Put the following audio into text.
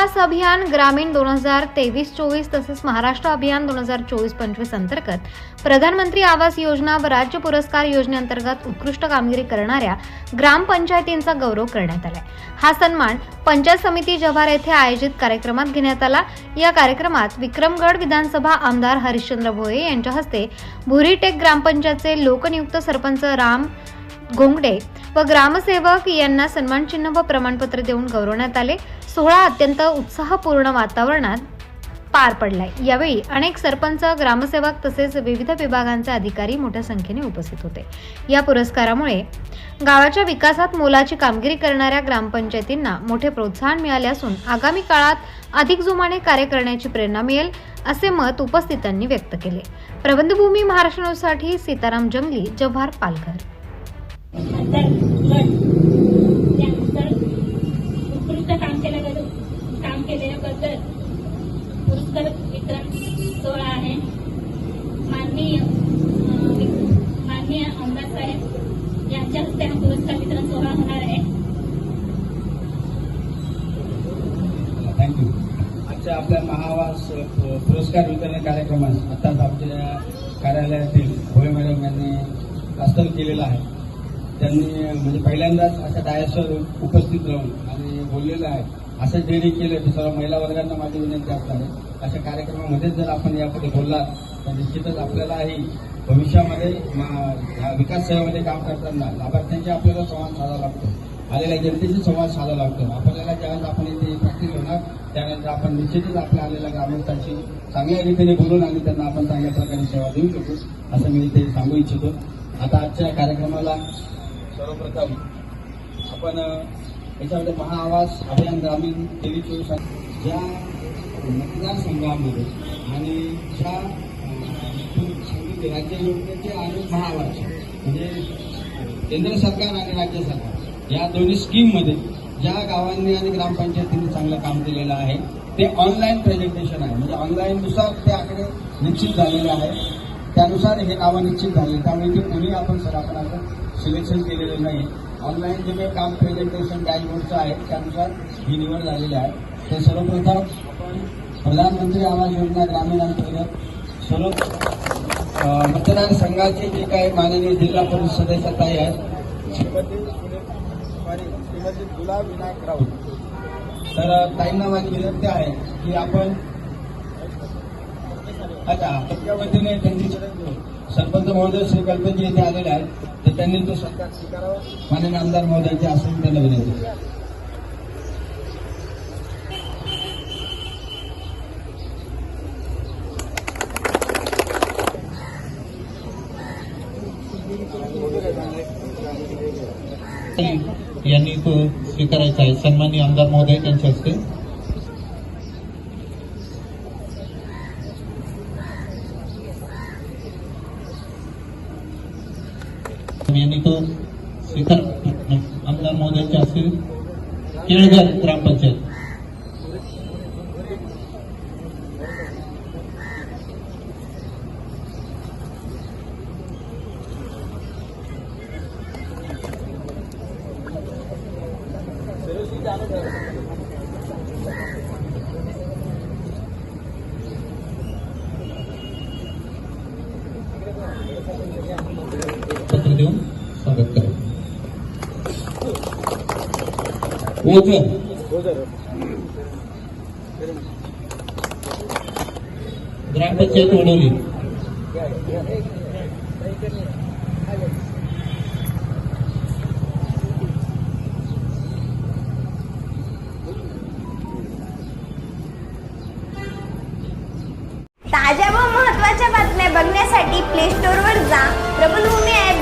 विकास अभियान ग्रामीण दोन हजार तेवीस चोवीस तसेच महाराष्ट्र अभियान दोन हजार चोवीस पंचवीस अंतर्गत प्रधानमंत्री आवास योजना व राज्य पुरस्कार योजनेअंतर्गत उत्कृष्ट कामगिरी करणाऱ्या ग्रामपंचायतींचा गौरव करण्यात आलाय. हा सन्मान पंचायत समिती जव्हार येथे आयोजित कार्यक्रमात घेण्यात आला. या कार्यक्रमात विक्रमगड विधानसभा आमदार हरिश्चंद्र भोये यांच्या हस्ते भुरीटेक ग्रामपंचायतचे लोकनियुक्त सरपंच राम घोंगडे व ग्रामसेवक यांना सन्मानचिन्ह व प्रमाणपत्र देऊन गौरवण्यात आले. सोहळा अत्यंत उत्साहपूर्ण वातावरणात पार पडलाय. यावेळी अनेक सरपंच ग्रामसेवक तसेच विविध विभागांचे अधिकारी मोठ्या संख्येने उपस्थित होते. या पुरस्कारामुळे गावाच्या विकासात मोलाची कामगिरी करणाऱ्या ग्रामपंचायतींना मोठे प्रोत्साहन मिळाले असून आगामी काळात अधिक जोमाने कार्य करण्याची प्रेरणा मिळेल असे मत उपस्थितांनी व्यक्त केले. प्रबंधभूमी महाराष्ट्र सीताराम जंगली जव्हार पालघर. नंतर गट त्यानंतर उत्कृष्ट काम केल्याबद्दल काम केल्याबद्दल पुरस्कार वितरण सोहळा आहे. माननीय माननीय आमदार साहेब यांच्या हस्ते हा पुरस्कार वितरण सोहळा होणार आहे. थँक्यू आजच्या आपल्या महावास पुरस्कार वितरण कार्यक्रमास आताच आपल्या कार्यालयातील भोये मॅडम यांनी हस्तांतर केलेला आहे. त्यांनी म्हणजे पहिल्यांदाच अशा डायसवर उपस्थित राहून आणि बोललेलं आहे असं जे केलं तर सर्व महिला वर्गांना माझी विनंती असणार आहे अशा कार्यक्रमामध्येच जर आपण यापुढे बोललात तर निश्चितच आपल्यालाही भविष्यामध्ये मा- विकास सेवेमध्ये काम करताना लाभार्थ्यांशी आपल्याला संवाद साधावा लागतो. आलेल्या जनतेशी संवाद साधावा लागतो. आपल्याला ज्यावेळेस आपण इथे प्रॅक्टिस होणार त्यानंतर आपण निश्चितच आपल्या आलेल्या ग्रामस्थांशी चांगल्या रीतीने बोलून आणि त्यांना आपण चांगल्या प्रकारे सेवा देऊ शकतो असं मी इथे सांगू इच्छितो. आता आजच्या कार्यक्रमाला सर्वप्रथम आपण याच्यामध्ये महाआवास अभियान ग्रामीण तेवीस चोवीस ज्या मतदारसंघामध्ये आणि ज्या सांगितले राज्य योजनेचे आणि महाआवास म्हणजे केंद्र सरकार आणि राज्य सरकार या दोन्ही स्कीममध्ये ज्या गावांनी आणि ग्रामपंचायतीने चांगलं काम केलेलं आहे ते ऑनलाईन प्रेझेंटेशन आहे. म्हणजे ऑनलाईननुसार ते आकडे निश्चित झालेले आहे त्यानुसार हे नावं निश्चित झाले. त्यामुळे ते कोणी आपण सर आपण असं सिलेक्शन केलेलं नाही. ऑनलाईन जे काही काम प्रेझेंटेशन डॅशबोर्डचं आहे त्यानुसार ही निवड झालेली आहे. ते सर्वप्रथम आपण प्रधानमंत्री आवास योजना ग्रामीण अंतर्गत सर्व मतदार संघाचे जे काही माननीय जिल्हा परिषद सदस्य ताई आहेत श्रीमती श्रीमती गुलाब विनायक राऊत. तर ताईंना माझी विनंती आहे की आपण अच्छा त्याच्या वतीने त्यांची सरपंच महोदय श्री कल्पनजी येथे आलेले आहेत तर त्यांनी तो सरकार स्वीकारावा. माननीय आमदार महोदयांचे असून त्यांना विनंती यांनी तो स्वीकारायचा आहे. सन्माननीय आमदार महोदय त्यांच्या हस्ते. यांनी तो स्वीकार आमदार महोदयांचे असतील केळघर ग्रामपंचायत. पत्र देऊन स्वागत करू. ओझर ग्रामपंचायत ओढवली ताज्या व महत्त्वाच्या बातम्या बघण्यासाठी प्ले स्टोर वर जा. प्रबलभूमी